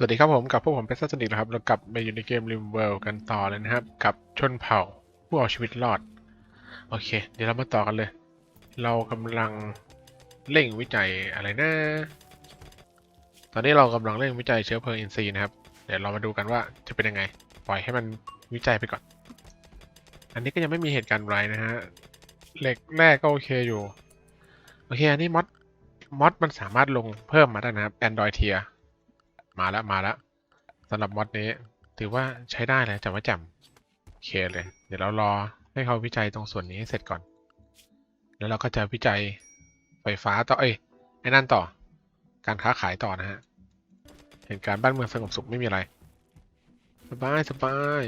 สวัสดีครับผมกับพวกผมเป็นซัสนิกนะครับเรากลับมาอยู่ในเกม Rim World กันต่อเลยนะครับ กับชนเผ่าผู้เอาชีวิตรอด โอเค เดี๋ยวเรามาต่อกันเลย เรากำลังเร่งวิจัยอะไรนะ ตอนนี้เรากำลังเร่งวิจัยเชื้อเพลิงอินทรีย์นะครับ เดี๋ยวเรามาดูกันว่าจะเป็นยังไง ปล่อยให้มันวิจัยไปก่อน อันนี้ก็ยังไม่มีเหตุการณ์ไรนะฮะเหล็กแรกก็โอเคอยู่ โอเค อันนี้มอดมอดมันสามารถลงเพิ่มมาได้นะครับ Android Tier มาแล้วมาแล้วสำหรับมอดนี้ ถือว่าใช้ได้เลยจับว่าจ่มโอเคเลย เดี๋ยวเรารอให้เขาวิจัยตรงส่วนนี้ให้เสร็จก่อน แล้วเราก็จะวิจัยไฟฟ้าต่อเอ้ยไอ้นั่นต่อ การค้าขายต่อนะฮะเหตุการบ้านเมืองสงบสุขไม่มีอะไรสบายสบาย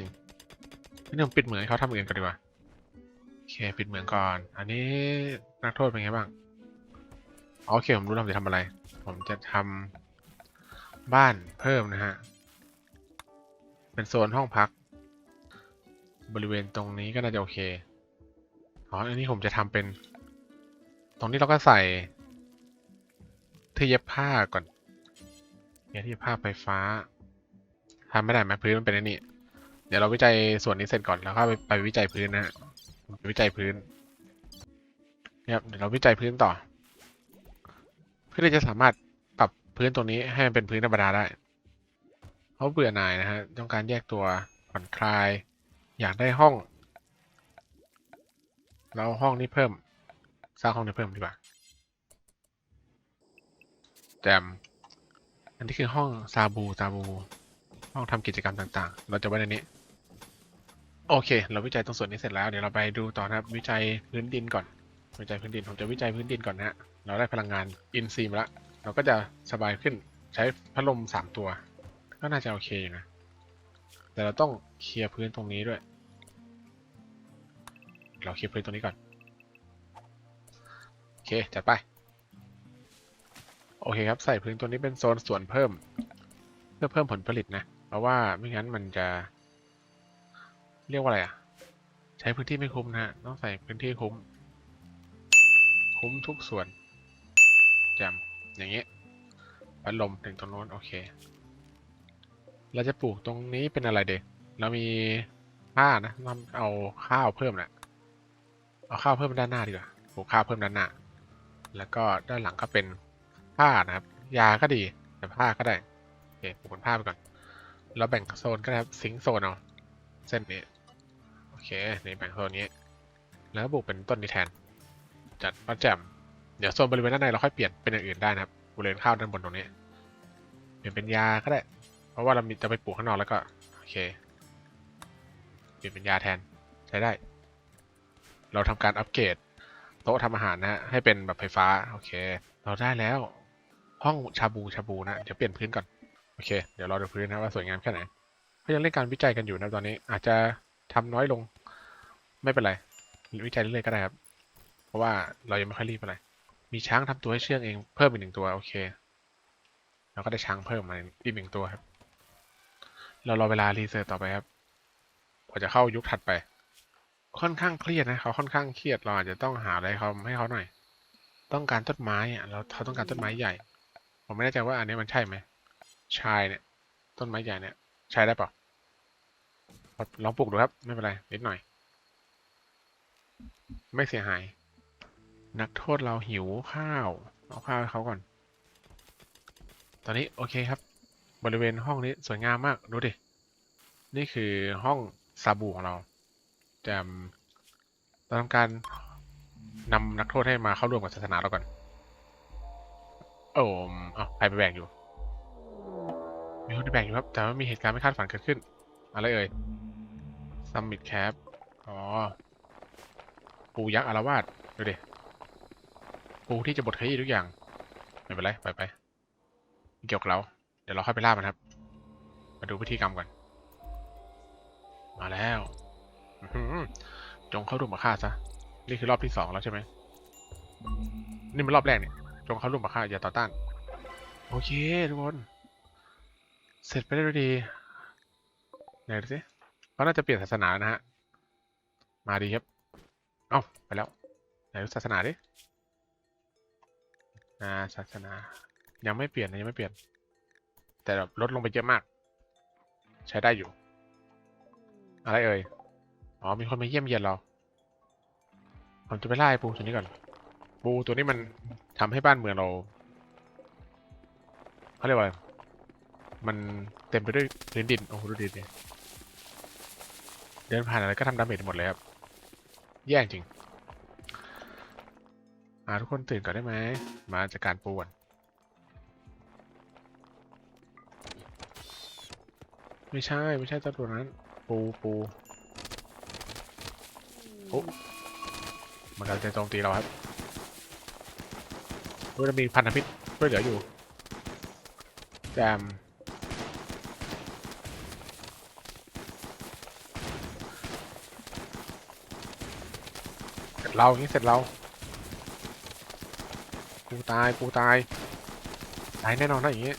นี่ผมปิดเหมืองเขาทำเองก่อนดีกว่าโอเคปิดเหมืองก่อน อันนี้นักโทษเป็นไงบ้างอ๋อโอเคผมรู้แล้วผมจะทำอะไร ผมจะทำ บ้านเพิ่มนะฮะ เป็นโซนห้องพัก บริเวณตรงนี้ก็น่าจะโอเค อ๋อ อันนี้ผมจะทำเป็น ตรงนี้เราก็ใส่ที่เย็บผ้าก่อนเนี่ยที่เย็บผ้าไฟฟ้าทำไม่ได้ไหมพื้นมันเป็นอันนี้ เดี๋ยวเราวิจัยส่วนนี้เสร็จก่อนแล้วก็ไปไปวิจัยพื้นนะฮะวิจัยพื้นเนี่ยครับเดี๋ยวเราวิจัยพื้นต่อ เพื่อที่จะสามารถ พื้นตรงนี้ให้มันเป็นพื้นธรรมดาได้เขาเบื่อหน่ายนะฮะต้องการแยกตัวผ่อนคลาย อยากได้ห้อง เราห้องนี้เพิ่ม สร้างห้องนี้เพิ่มดีกว่าแจมอันนี้คือห้องซาบูซาบูห้องทำกิจกรรมต่างๆ เราจะไว้ในนี้ โอเค เราวิจัยตรงส่วนนี้เสร็จแล้ว เดี๋ยวเราไปดูต่อนะครับ วิจัยพื้นดินก่อน วิจัยพื้นดิน ผมจะวิจัยพื้นดินก่อนนะฮะ เราได้พลังงานอินซีมาแล้ว เราก็จะสบายขึ้นใช้พัดลมสามตัว ก็น่าจะโอเคอยู่นะ แต่เราต้องเคลียร์พื้นตรงนี้ด้วย เราเคลียร์พื้นตรงนี้ก่อน โอเค จัดไป โอเคครับ ใส่พื้นตัวนี้เป็นโซนสวนเพิ่ม เพื่อเพิ่มผลผลิตนะ เพราะว่าไม่งั้นมันจะ เรียกว่าอะไรอะใช้พื้นที่ไม่คุ้มนะฮะต้องใส่พื้นที่คุ้ม คุ้มทุกส่วนแจม อย่างนี้พัดลมถึงตรงโน้นโอเค เราจะปลูกตรงนี้เป็นอะไรเด็กเรามีผ้านะเราเอาข้าวเพิ่มนะเอาข้าวเพิ่มด้านหน้าดีกว่าปลูกข้าวเพิ่มด้านหน้า แล้วก็ด้านหลังก็เป็นผ้านะครับ ยาก็ดีแต่ผ้าก็ได้โอเคปลูกเป็นผ้าไปก่อนเราแบ่งโซนก็ได้ครับสิงโซนเอาเส้นนี้โอเคนี่แบ่งโซนนี้ แล้วปลูกเป็นต้นนี้แทน จัดว่าแจม เดี๋ยวโซนบริเวณด้านในเราค่อยเปลี่ยนเป็นอย่างอื่นได้นะครับบริเวณข้าวด้านบนตรงนี้เปลี่ยนเป็นยาก็ได้ เพราะว่าเราจะไปปลูกข้างนอกแล้วก็โอเค เปลี่ยนเป็นยาแทนใช้ได้ เราทำการอัปเกรดโต๊ะทำอาหารนะฮะให้เป็นแบบไฟฟ้าโอเค เราได้แล้ว ห้องชาบูชาบูนะเดี๋ยวเปลี่ยนพื้นก่อนโอเค เดี๋ยวรอดูพื้นนะว่าสวยงามแค่ไหนเขายังเล่นการวิจัยกันอยู่นะตอนนี้ อาจจะทำน้อยลง ไม่เป็นไรวิจัยเรื่อยๆก็ได้ครับ เพราะว่าเรายังไม่ค่อยรีบอะไร มีช้างทำตัวให้เชื่องเองเพิ่มอีกหนึ่งตัวโอเคเราก็ได้ช้างเพิ่มมาอีกหนึ่งตัวครับ เรารอเวลารีเสิร์ชต่อไปครับกว่าจะเข้ายุคถัดไป ค่อนข้างเครียดนะเขาค่อนข้างเครียดเราอาจจะต้องหาอะไรเขาให้เขาหน่อย ต้องการต้นไม้อะเราเขาต้องการต้นไม้ใหญ่ ผมไม่แน่ใจว่าอันนี้มันใช่ไหมชายเนี่ย ต้นไม้ใหญ่เนี่ย ใช้ได้เปล่าลองปลูกดูครับ ไม่เป็นไรนิดหน่อย ไม่เสียหาย นักโทษเราหิวข้าว เอาข้าวให้เขาก่อน ตอนนี้โอเคครับ บริเวณห้องนี้สวยงามมาก ดูดิ นี่คือห้องซาบูของเราจะเราทำการนำนักโทษให้มาเข้าร่วมกับศาสนาเราก่อน โอ้มเอาใครไปแบ่งอยู่ มีคนที่แบ่งอยู่ครับ แต่ว่ามีเหตุการณ์ไม่คาดฝันเกิดขึ้น อะไรเอ่ยซัมมิตแคปอ๋อ ปูยักษ์อารวาสดูดิ ปูที่จะบดขยี้ทุกอย่าง ไม่เป็นไร ไปไปเกี่ยวกับเรา เดี๋ยวเราค่อยไปล่ามันครับ มาดูพิธีกรรมก่อน มาแล้ว จงเข้าร่วมกับข้าซะ นี่คือรอบที่สองแล้วใช่ไหม นี่มันรอบแรกเนี่ย จงเข้าร่วมกับข้าอย่าต่อต้าน โอเคทุกคน เสร็จไปได้ดี ไหนดูสิเขาน่าจะเปลี่ยนศาสนาแล้วนะฮะ มาดีครับ เอ้าไปแล้ว ไหนดูศาสนาดิ อ่าศาสนา ยังไม่เปลี่ยนนะยังไม่เปลี่ยน แต่แบบลดลงไปเยอะมาก ใช้ได้อยู่ อะไรเอ่ยอ๋อมีคนมาเยี่ยมเยียนเราผมจะไปไล่ปูตัวนี้ก่อนปูตัวนี้มันทำให้บ้านเมืองเราเขาเรียกว่าอะไรมันเต็มไปด้วยพื้นดินโอ้โหดูดิดิเดินผ่านอะไรก็ทำดาเมจหมดเลยครับ แย่จริงาทุกคนตื่นก่อนได้ไหม มาจัดการปูก่อนไม่ใช่ ไม่ใช่เจ้าตัวนั้น ปูปูโอ้มันกำลังจะโจมตีเราครับเฮ้ยเรามีพันธมิตรช่วยเหลืออยู่แจมเสร็จเราอย่างนี้เสร็จเรา ปูตายปูตายตายแน่นอนนะอย่างนี้ย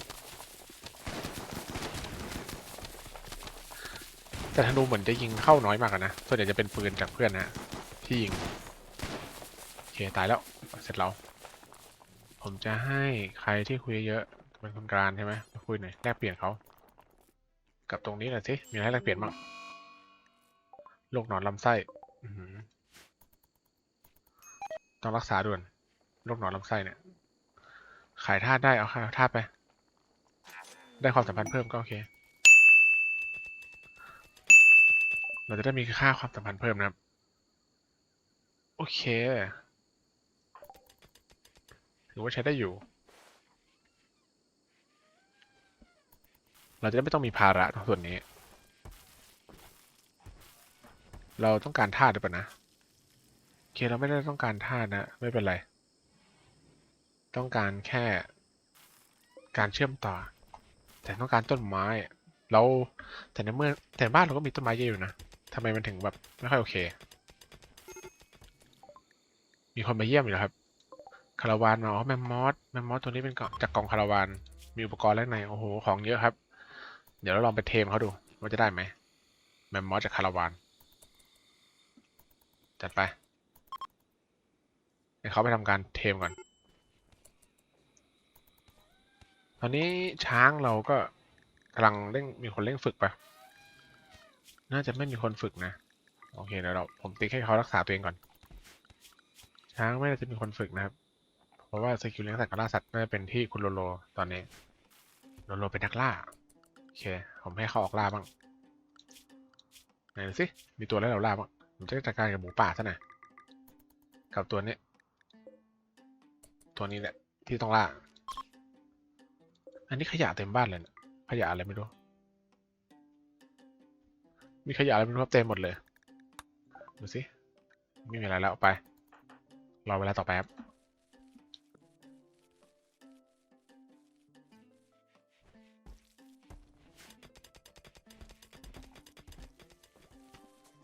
แต่ธนูเหมือนจะยิงเข้าน้อยมากอะนะส่วนใหญ่จะเป็นปืนจากเพื่อนนะที่ยิงโอเคตายแล้วเสร็จแล้วผมจะให้ใครที่คุยเยอะเป็นคนกลางใช่ไหมคุยหน่อยแลกเปลี่ยนเขากับตรงนี้หน่อยสิมีอะไรให้แลกเปลี่ยนบ้างโรคหนอนลำไส้ต้องรักษาด่วน โรคหนอนลำไส้เนี่ย ขายธาตุได้เอาขายธาตุไป ได้ความสัมพันธ์เพิ่มก็โอเค เราจะได้มีค่าความสัมพันธ์เพิ่มนะครับ โอเค ถือว่าใช้ได้อยู่ เราจะได้ไม่ต้องมีภาระตรงส่วนนี้ เราต้องการธาตุหรือเปล่านะ โอเค เราไม่ได้ต้องการธาตุนะ ไม่เป็นไร ต้องการแค่การเชื่อมต่อ แต่ต้องการต้นไม้เราแต่ในเมื่อแต่บ้านเราก็มีต้นไม้เยอะอยู่นะทำไมมันถึงแบบไม่ค่อยโอเค มีคนมาเยี่ยมอยู่แล้วครับคาราวานมาอ๋อแมมมอสแมมมอสตัวนี้เป็นก็จากกล่องคาราวาน มีอุปกรณ์แรกในโอ้โหของเยอะครับ เดี๋ยวเราลองไปเทมเขาดูว่าจะได้ไหมแมมมอสจากคาราวานจัดไปให้เขาไปทำการเทมก่อน ตอนนี้ช้างเราก็กำลังเร่งมีคนเร่งฝึกปะน่าจะไม่มีคนฝึกนะ โอเคเดี๋ยวเราผมติ๊กให้เขารักษาตัวเองก่อน ช้างไม่น่าจะมีคนฝึกนะครับ เพราะว่าสกิลเลี้ยงสัตว์กับล่าสัตว์น่าจะเป็นที่คุณโลโลตอนนี้โลโลเป็นนักล่า โอเค ผมให้เขาออกล่าบ้างไหนสิ มีตัวอะไรเราล่าบ้าง ผมจะจัดการกับหมูป่าซะหน่อยกับตัวนี้ ตัวนี้แหละที่ต้องล่า อันนี้ขยะเต็มบ้านเลยนะขยะอะไรไม่รู้ มีขยะอะไรไม่รู้ครับเต็มหมดเลย ดูสิ ไม่มีอะไรแล้วไป รอเวลาต่อไปครับ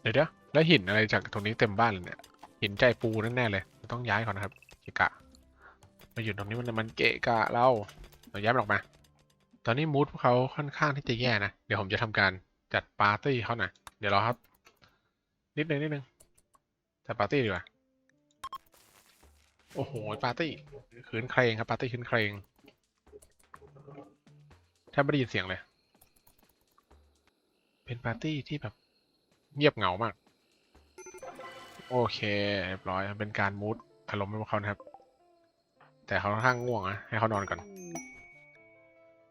เดี๋ยวเดี๋ยวแล้วหินอะไรจากตรงนี้เต็มบ้านเลยเนี่ย หินใจปูแน่เลย ต้องย้ายก่อนนะครับเกะกะ มาอยู่ตรงนี้มันมันเกะกะเรา เราย้ายมันออกมา ตอนนี้มูดพวกเขาค่อนข้างที่จะแย่นะ เดี๋ยวผมจะทำการจัดปาร์ตี้เขาหน่อยเดี๋ยวรอครับ นิดนึงนิดนึงจัดปาร์ตี้ดีกว่า โอ้โห ปาร์ตี้คืนเครงครับปาร์ตี้คืนเครงแทบไม่ได้ยินเสียงเลย เป็นปาร์ตี้ที่แบบเงียบเหงามาก โอเคเรียบร้อยเป็นการมูดอารมณ์ให้พวกเขานะครับ แต่เขาค่อนข้างง่วงนะให้เขานอนก่อน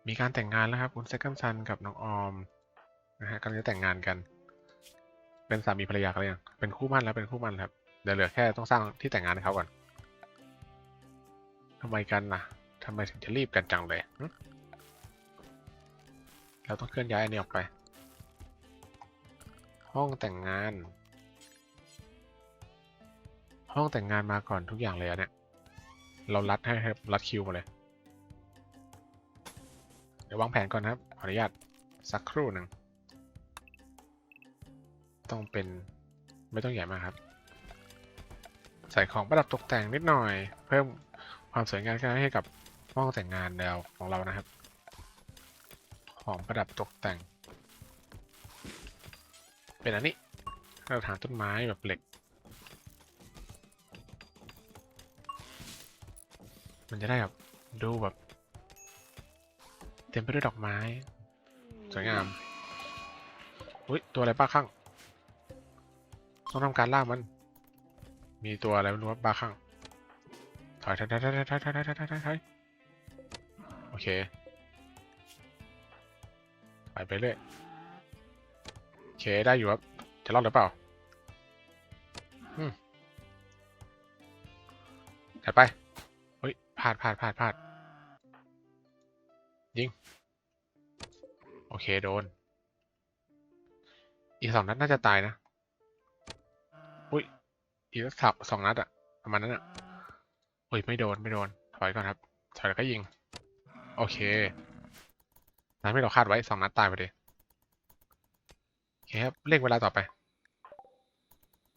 มีการแต่งงานแล้วครับ คุณเซคันซันกับน้องออมนะฮะกำลังจะแต่งงานกัน เป็นสามีภรรยากันหรือยังเป็นคู่มั่นแล้วเป็นคู่มั่นแล้วครับเดี๋ยวเหลือแค่ต้องสร้างที่แต่งงานให้เขาก่อนทำไมกันนะทำไมถึงจะรีบกันจังเลยเราต้องเคลื่อนย้ายอันนี้ออกไป ห้องแต่งงาน ห้องแต่งงานมาก่อนทุกอย่างเลยเนี่ย เรารัดให้ครับรัดคิวมาเลย เดี๋ยววางแผนก่อนนะครับ ขออนุญาตสักครู่หนึ่ง ต้องเป็นไม่ต้องใหญ่มากครับ ใส่ของประดับตกแต่งนิดหน่อย เพิ่มความสวยงามให้กับห้องแต่งงานแนวของเรานะครับ ของประดับตกแต่ง เป็นอันนี้กระถางต้นไม้แบบเหล็ก มันจะได้แบบดูแบบ ต็มไปด้วยดอกไม้ สวยงามอุ้ยตัวอะไรบ้าข้างต้องทำการล่ามัน มีตัวอะไรไม่รู้ว่าบ้าข้างถอยถอยถอยถอยถอยถอยถอยถอยถอยถอยถอยโอเคไปไปเรื่อยโอเคได้อยู่ครับ จะรอดหรือเปล่าอืมถัดไปเฮ้ยพลาดพลาดพลาดพลาด ยิง โอเค โดน อีกสองนัดน่าจะตายนะ อุ้ย อีกสักสองนัดอะประมาณนั้นอะเฮ้ย ไม่โดน ไม่โดน ถอยก่อนครับ ถอยแล้วก็ยิง โอเคนั้นไม่เราคาดไว้สองนัดตายไปดิโอเคครับ เร่งเวลาต่อไป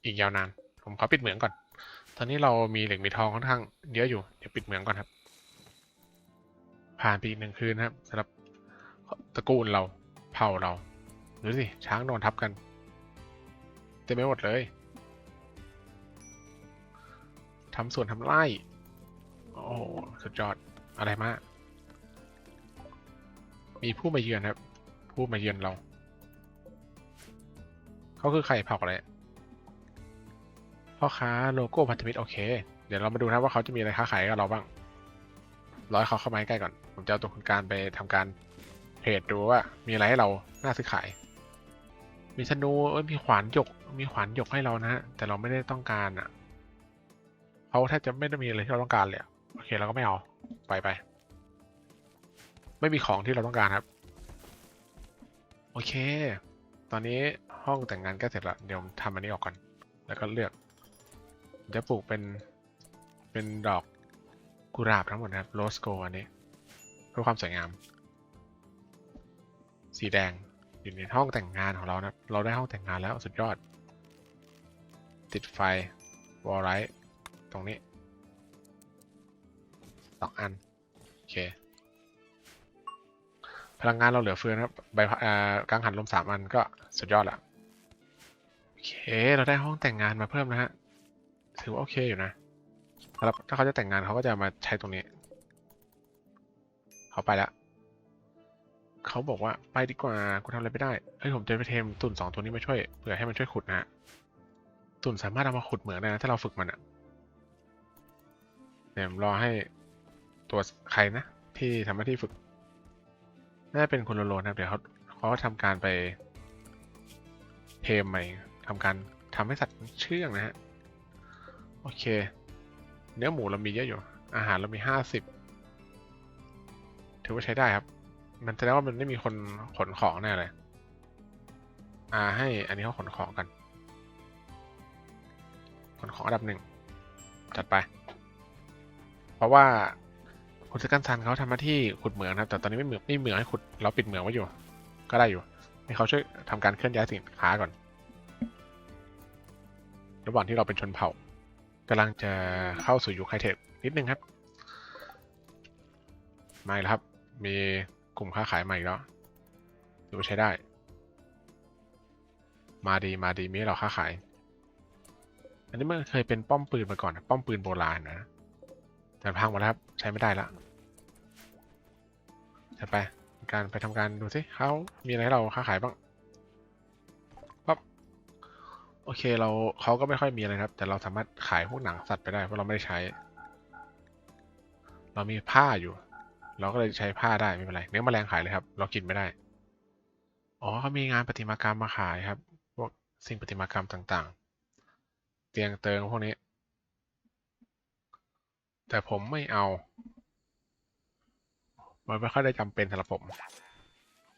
อีกยาวนาน ผมขอปิดเหมืองก่อน ตอนนี้เรามีเหล็กมีทองค่อนข้างเยอะอยู่ เดี๋ยวปิดเหมืองก่อนครับ ผ่านไปอีกหนึ่งคืนนะครับสำหรับตระกูลเราเผ่าเราดูสิช้างนอนทับกันเต็มไปหมดเลยทำสวนทำไร่โอ้โหสุดยอดอะไรมากมีผู้มาเยือนครับ ผู้มาเยือนเราเขาคือใครเผ่าอะไรพ่อค้าโลโก้พันธมิตรโอเค เดี๋ยวเรามาดูนะว่าเขาจะมีอะไรค้าขายกับเราบ้าง ร้อยเขาเข้ามาใกล้ก่อน ผมจะเอาตัวคุณการไปทำการเทรดดูว่า มีอะไรให้เราน่าซื้อขาย มีธนูเอ้ยมีขวานหยก มีขวานหยกให้เรานะฮะ แต่เราไม่ได้ต้องการอะเขาแทบจะไม่ได้มีอะไรที่เราต้องการเลยอะโอเคเราก็ไม่เอาไปไปไม่มีของที่เราต้องการครับ โอเค ตอนนี้ห้องแต่งงานก็เสร็จล้วเดี๋ยวทำอันนี้ออกก่อน แล้วก็เลือกจะปลูกเป็นเป็นดอก กุหลาบทั้งหมดนะครับโรสโกอันนี้เพื่อความสวยงาม สีแดงอยู่ในห้องแต่งงานของเรานะเราได้ห้องแต่งงานแล้วสุดยอด ติดไฟวอลไลท์ตรงนี้สองอัน โอเค พลังงานเราเหลือเฟือนะครับใบพะอ่างหันลมสามอันก็สุดยอดละโอเค เราได้ห้องแต่งงานมาเพิ่มนะฮะ ถือว่าโอเคอยู่นะ แล้วถ้าเขาจะแต่งงานเขาก็จะมาใช้ตรงนี้ เขาไปแล้วเขาบอกว่าไปดีกว่ากูทำอะไรไม่ได้เฮ้ยผมจะไปเทมตุ่นสองตัวนี้มาช่วยเผื่อให้มันช่วยขุดนะฮะตุ่นสามารถเอามาขุดเหมืองได้นะถ้าเราฝึกมันอะเดี๋ยวรอให้ตัวใครนะ ที่ทำหน้าที่ฝึก น่าจะเป็นคุณโลโลนะเดี๋ยวเขาเขาก็ทำการไปเทมใหม่ทำการทำให้สัตว์เชื่องนะฮะ โอเค เนื้อหมูเรามีเยอะอยู่ อาหารเรามีห้าสิบถือว่าใช้ได้ครับ มันแสดงว่ามันไม่มีคนขนของแน่เลยอ่าให้อันนี้เขาขนของกัน ขนของอันดับหนึ่งจัดไป เพราะว่าคุณสกันซันเขาทำหน้าที่ขุดเหมืองนะครับแต่ตอนนี้ไม่เหมืองไม่เหมืองให้ขุดเราปิดเหมืองไว้อยู่ ก็ได้อยู่ให้เขาช่วยทำการเคลื่อนย้ายสินค้าก่อน ระหว่างที่เราเป็นชนเผ่า กำลังจะเข้าสู่ยุคไฮเทคนิดนึงครับไม่แล้วครับ มีกลุ่มค้าขายใหม่แล้วถือว่าใช้ได้ มาดีมาดีมีเราค้าขาย อันนี้มันเคยเป็นป้อมปืนมาก่อนป้อมปืนโบราณนะแต่พังหมดแล้วครับ ใช้ไม่ได้ละจะไปการไปทำการดูสิเขามีอะไรให้เราค้าขายบ้าง โอเคเราเขาก็ไม่ค่อยมีอะไรครับ แต่เราสามารถขายพวกหนังสัตว์ไปได้เพราะเราไม่ได้ใช้ เรามีผ้าอยู่ เราก็เลยใช้ผ้าได้ไม่เป็นไรเนื้อแมลงขายเลยครับ เรากินไม่ได้อ๋อเขามีงานประติมากรรมมาขายครับ พวกสิ่งประติมากรรมต่างๆ เตียงเติงพวกนี้ แต่ผมไม่เอามันไม่ค่อยได้จำเป็นสำหรับผม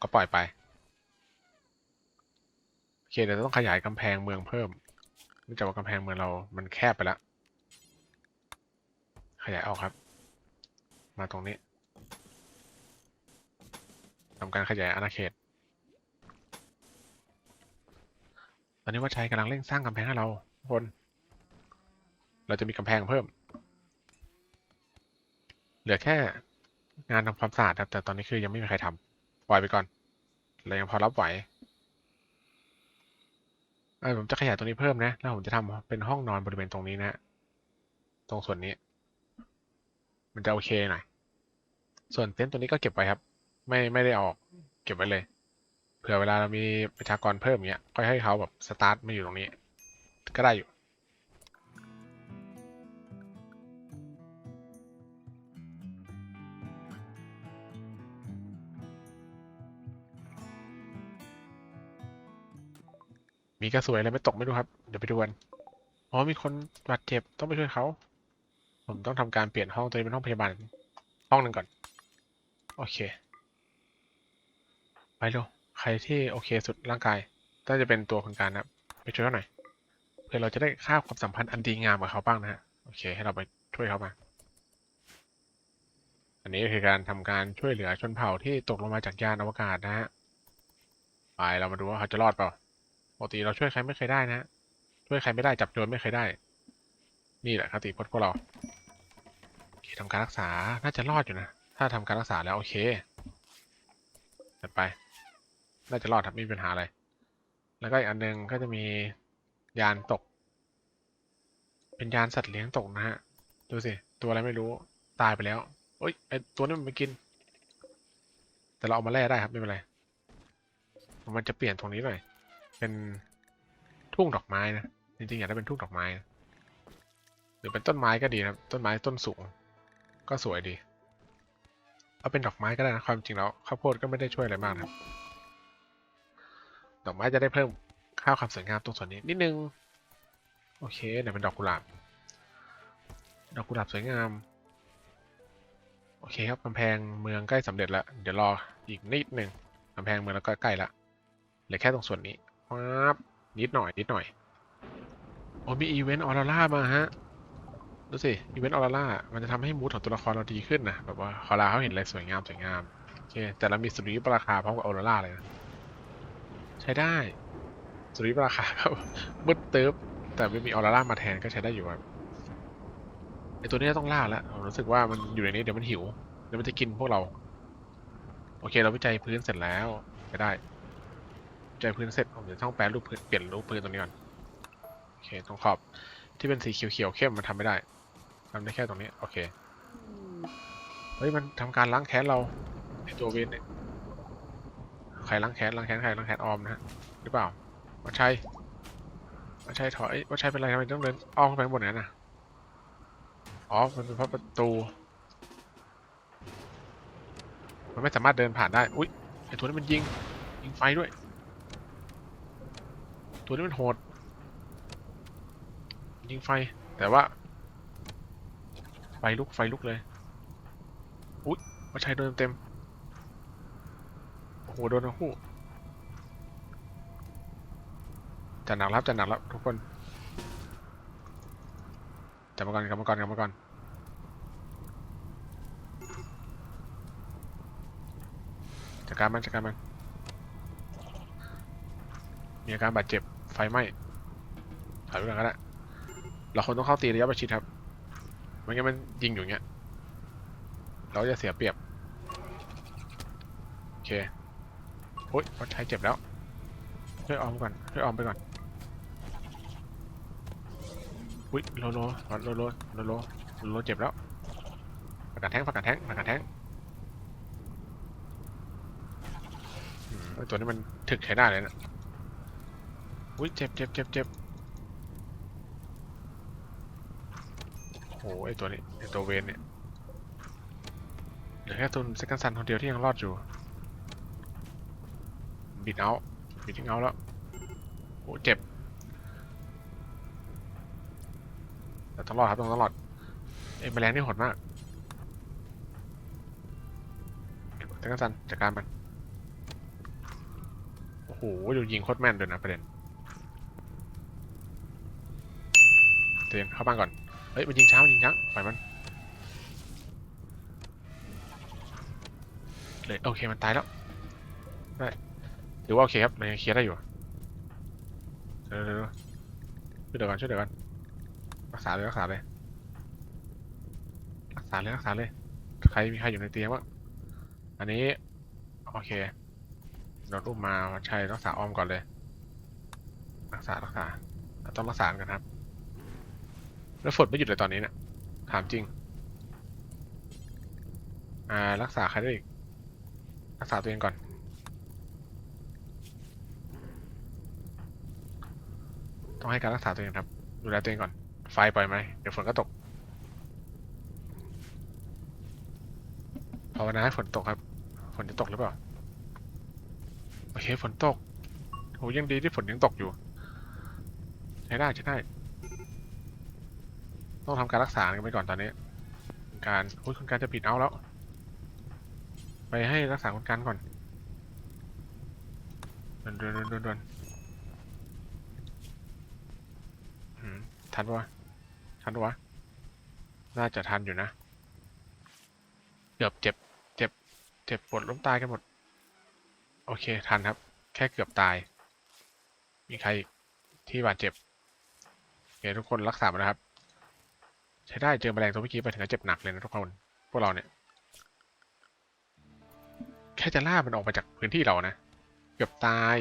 ก็ปล่อยไป เคเดี๋ยวต้องขยายกำแพงเมืองเพิ่มเนื่องจากว่ากำแพงเมืองเรา มันแคบไปแล้ว ขยายออกครับ มาตรงนี้ทำการขยายอาณาเขต ตอนนี้ว่าชัยกำลังเร่งสร้างกำแพงให้เราทุกคน เราจะมีกำแพงเพิ่ม เหลือแค่งานทำความสะอาดครับ แต่ตอนนี้คือยังไม่มีใครทำปล่อยไปก่อนเรายังพอรับไหว ออผมจะขยายตรงนี้เพิ่มนะ แล้วผมจะทำเป็นห้องนอนบริเวณตรงนี้นะ ตรงส่วนนี้ มันจะโอเคหน่อย ส่วนเต็นท์ตัวนี้ก็เก็บไว้ครับ ไม่ไม่ได้ออก เก็บไว้เลย เผื่อเวลาเรามีประชากรเพิ่มอย่างเงี้ย ก็ให้เขาแบบสตาร์ทมาอยู่ตรงนี้ ก็ได้อยู่ มีกระสวยอะไรไม่ตกไม่รู้ครับ เดี๋ยวไปดูกันอ๋อมีคนบาดเจ็บต้องไปช่วยเขาผมต้องทำการเปลี่ยนห้องตัวนี้เป็นห้องพยาบาลห้องหนึ่งก่อน โอเค ไปเร็วใครที่โอเคสุดร่างกายน่าจะเป็นตัวคนการนะครับไปช่วยเขาหน่อยเพื่อเราจะได้ค่าความสัมพันธ์อันดีงามกับเขาบ้างนะฮะโอเค ให้เราไปช่วยเขามา อันนี้คือการทำการช่วยเหลือชนเผ่าที่ตกลงมาจากยานอวกาศนะฮะไปเรามาดูว่าเขาจะรอดเปล่า กติเราช่วยใครไม่เคยได้นะช่วยใครไม่ได้จับโจรไม่เคยได้ นี่แหละคติพจน์พวกเราเคทำการรักษา น่าจะรอดอยู่นะ ถ้าทำการรักษาแล้วโอเคจัดไป น่าจะรอดครับไม่มีปัญหาอะไร แล้วก็อีกอันหนึงก็จะมียานตก เป็นยานสัตว์เลี้ยงตกนะฮะ ดูสิ ตัวอะไรไม่รู้ ตายไปแล้วเอ้ยไอตัวนี้มันไม่กิน แต่เราเอามาแล่ได้ครับไม่เป็นไร มันจะเปลี่ยนตรงนี้หน่อย เป็นทุ่งดอกไม้นะ จริงๆ อยากได้เป็นทุ่งดอกไม้นะหรือเป็นต้นไม้ก็ดีนะต้นไม้ต้นสูง ก็สวยดี เอาเป็นดอกไม้ก็ได้นะความจริงแล้วข้าวโพดก็ไม่ได้ช่วยอะไรมากนะดอกไม้จะได้เพิ่มค่าความสวยงามตรงส่วนนี้นิดนึง โอเคเดี๋ยวเป็นดอกกุหลาบ ดอกกุหลาบสวยงาม โอเคครับกำแพงเมืองใกล้สำเร็จแล้ว เดี๋ยวรออีกนิดหนึ่งกำแพงเมืองแล้วก็ใกล้ละเหลือแค่ตรงส่วนนี้ ครับนิดหน่อยนิดหน่อยโอ้มีอีเวนต์ออร่ามาฮะดูสิอีเวนต์ออร่ามันจะทำให้มูดของตัวละครเราดีขึ้นนะแบบว่าคอราเขาเห็นอะไรสวยงามสวยงามโอเคแต่เรามีสุริยุปราคาพร้อมกับออร่าเลยนะใช้ได้สุริยุปราคาครับมืดตึ๊บแต่ไม่มีออร่ามาแทนก็ใช้ได้อยู่ครับไอตัวนี้ต้องล่าแล้วผมรู้สึกว่ามันอยู่ในนี้เดี๋ยวมันหิวเดี๋ยวมันจะกินพวกเรา โอเคเราวิจัยพื้นเสร็จแล้วใช้ได้ วิจัยพื้นเสร็จผมจะต้องแปลรูปพื้นเปลี่ยนรูปพื้นตรงนี้ก่อนโอเคตรงขอบที่เป็นสีเขียวๆเข้มมันทำไม่ได้ทำได้แค่ตรงนี้โอเคเฮ้ยมันทำการล้างแค้นเราไอตัวเวนเนี่ยใครล้างแค้นล้างแค้นใครล้างแค้นออมนะฮะหรือเปล่าวัชชัยวัชชัยถอยวัชชัยเป็นไรทำไมต้องเดินอ้อมไปข้างบนนั้นน่ะอ๋อมันเป็นเพราะประตูมันไม่สามารถเดินผ่านได้ อุ๊ยไอตัวนี้มันยิง ยิงไฟด้วย ตัวนี้มันโหด ยิงไฟ แต่ว่า ไฟลุก ไฟลุกเลย อุ๊ยวัชชัยโดนเต็ม โอ้โห โดนทั้งคู่จัดหนักรับจัดหนักรับทุกคนกลับมาก่อนกลับมาก่อนกลับมาก่อนจัดการมันจัดการมันมีอาการบาดเจ็บ ไฟไหม้ถ่ายไปก่อนก็ได้เราคนต้องเข้าตีระยะประชิดครับไม่งั้นมันยิงอยู่เงี้ย เราจะเสียเปรียบ โอเคโอ้ยวัดชัยเจ็บแล้ว ช่วยออมก่อน ช่วยออมไปก่อน อุ้ยโลโลโลโลโลโลโลเจ็บแล้วประกาศแท้งประกาศแท้งประกาศแท้งตัวนี้มันถึกใช้ได้เลยนะ อุ้ยเจ็บเจ็บเจ็บเจ็บโอ้โหไอตัวนี้ไอตัวเวนเนี่ยเหลือแค่ตัวเซคันซันคนเดียวที่ยังรอดอยู่บิดเอาบิดทิ้งเอาแล้วโอ้เจ็บแต่ต้องรอดครับต้องรอดเอ้ยแมลงนี่โหดมากจักรสันจัดการมันโอ้โหดูยิงโคตรแม่นเลยนะประเด็น เตือนเข้าบ้านก่อน เฮ้ยมันยิงช้ามันยิงช้าปล่อยมันเลยโอเคมันตายแล้วได้หรือว่าโอเคครับมันยังเคลียร์ได้อยู่เดี๋ยวเดี๋ยวช่วยเดี๋ยวก่อนช่วยเดี๋ยวก่อนรักษาเลยรักษาเลยรักษาเลยรักษาเลยใครมีใครอยู่ในเตียงบ้างอันนี้โอเคเราอุ้มมาใช่รักษาอ้อมก่อนเลย รักษารักษาต้องรักษากันครับ แล้วฝนไม่หยุดเลยตอนนี้เนี่ยถามจริง อ่ารักษาใครได้อีก รักษาตัวเองก่อน ต้องให้การรักษาตัวเองครับ ดูแลตัวเองก่อน ไฟปล่อยไหมเดี๋ยวฝนก็ตกภาวนาให้ฝนตกครับ ฝนจะตกหรือเปล่า โอเคฝนตกโหยังดีที่ฝนยังตกอยู่ใช้ได้ใช้ได้ ต้องทำการรักษากันไปก่อนตอนนี้ การคุณการจะปิดเอาแล้ว ไปให้รักษาคุณการก่อนดวนดนดนดนดวนทันปะทันปะน่าจะทันอยู่นะ เกือบเจ็บ เจ็บ เจ็บปวดล้มตายกันหมด โอเค ทันครับ แค่เกือบตาย มีใครที่บาดเจ็บโอเคทุกคนรักษามานะครับ ใช้ได้เจอแมลงตัวเมื่อกี้ไปถึงกับเจ็บหนักเลยนะทุกคน พวกเราเนี่ย แค่จะล่ามันออกมาจากพื้นที่เรานะ เกือบตาย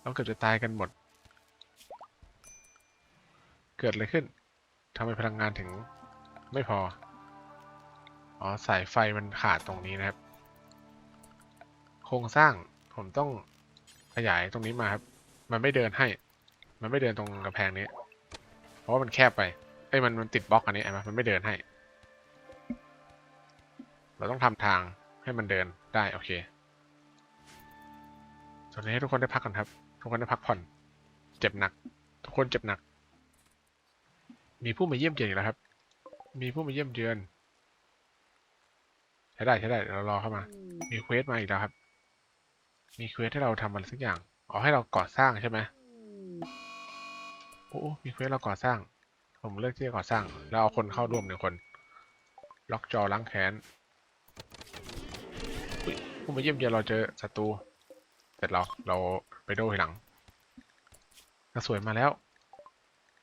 เราเกือบจะตายกันหมด เกิดอะไรขึ้นทำไมพลังงานถึงไม่พอ อ๋อ สายไฟมันขาดตรงนี้นะครับ โครงสร้างผมต้องขยายตรงนี้มาครับ มันไม่เดินให้ มันไม่เดินตรงกำแพงนี้ เพราะว่ามันแคบไป อ้ยมันมันติดบล็อกอันนี้ไอ้มันไม่เดินให้ เราต้องทำทางให้มันเดินได้โอเคตอนนี้ให้ทุกคนได้พักกันครับ ทุกคนได้พักผ่อน เจ็บหนัก ทุกคนเจ็บหนัก มีผู้มาเยี่ยมเยือนอีกแล้วครับ มีผู้มาเยี่ยมเยือนใช้ได้ใช้ได้เรารอเข้ามา มีเควสมาอีกแล้วครับ มีเควสให้เราทำอะไรสักอย่างอ๋อให้เราก่อสร้างใช่ไหมโอ้โอ้มีเควสเราก่อสร้าง ผมเลือกที่จะก่อสร้าง แล้วเอาคนเข้าร่วมหนึ่งคน ล็อกจอล้างแค้นผู้มาเยี่ยมเยียนเราเจอศัตรูเสร็จเราเราไปโดทีหลังกระสวยมาแล้ว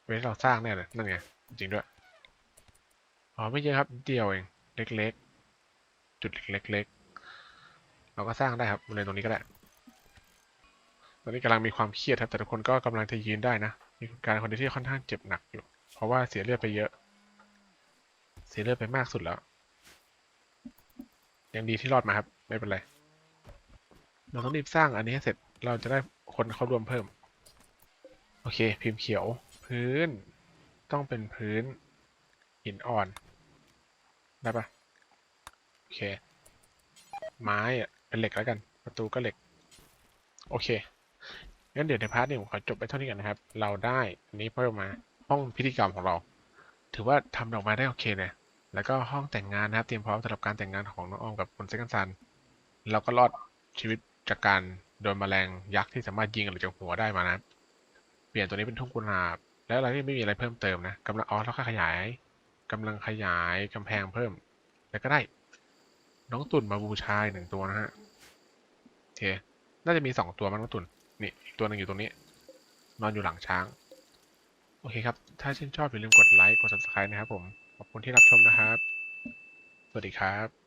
เวสเราสร้างแน่เลยนั่นไง จริงด้วย อ๋อไม่เยอะครับเดียวเอง เล็กๆ จุดเล็กๆ เราก็สร้างได้ครับบริเวณตรงนี้ก็ได้ ตอนนี้กำลังมีความเครียดครับ แต่ทุกคนก็กำลังจะยืนได้นะ มีการคนที่ค่อนข้างเจ็บหนักอยู่ เพราะว่าเสียเลือดไปเยอะ เสียเลือดไปมากสุดแล้ว ยังดีที่รอดมาครับ ไม่เป็นไร เราต้องรีบสร้างอันนี้ให้เสร็จ เราจะได้คนเข้าร่วมเพิ่ม โอเค พิมพ์เขียว พื้น ต้องเป็นพื้น หินอ่อน ได้ปะโอเค ไม้อะเป็นเหล็กแล้วกัน ประตูก็เหล็ก โอเคงั้นเดี๋ยวในพาร์ทนี้ผมขอจบไปเท่านี้กันนะครับ เราได้อันนี้เพิ่มมา ห้องพิธีกรรมของเรา ถือว่าทำออกมาได้โอเคเลยแล้วก็ห้องแต่งงานนะครับเตรียมพร้อมสำหรับการแต่งงานของน้องออมกับคุณเซกันซันเราก็รอดชีวิตจากการโดนแมลงยักษ์ที่สามารถยิงหรือจากหัวได้มานะเปลี่ยนตัวนี้เป็นทุ่งกุหลาบ แล้วอะไรที่ไม่มีอะไรเพิ่มเติมนะกำลังอ๋อแล้วก็ขยายกำลังขยายกำแพงเพิ่ม แล้วก็ได้ น้องตุ่นมาบูชาอีกหนึ่งตัวนะฮะโอเคน่าจะมีสองตัวมั้งน้องตุ่นนี่อีกตัวหนึ่งอยู่ตรงนี้ นอนอยู่หลังช้าง โอเคครับ ถ้าชื่นชอบอย่าลืมกดไลค์ กด subscribe นะครับผม ขอบคุณที่รับชมนะครับ สวัสดีครับ